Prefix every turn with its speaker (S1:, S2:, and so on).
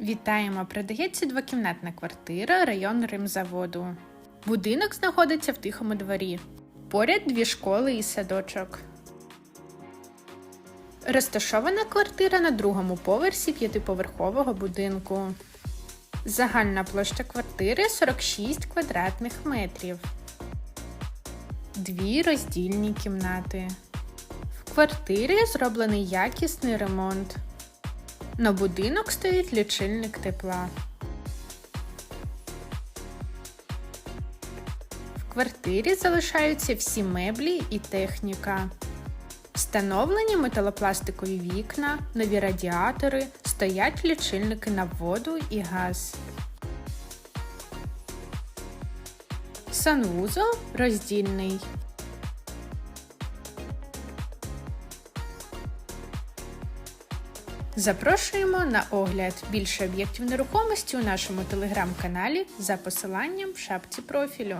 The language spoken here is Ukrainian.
S1: Вітаємо! Продається двокімнатна квартира, район Римзаводу. Будинок знаходиться в тихому дворі. Поряд дві школи і садочок. Розташована квартира на другому поверсі п'ятиповерхового будинку. Загальна площа квартири 46 квадратних метрів. Дві роздільні кімнати. В квартирі зроблений якісний ремонт. На будинок стоїть лічильник тепла. В квартирі залишаються всі меблі і техніка. Встановлені металопластикові вікна, нові радіатори, стоять лічильники на воду і газ. Санвузол роздільний. Запрошуємо на огляд більше об'єктів нерухомості у нашому телеграм-каналі за посиланням в шапці профілю.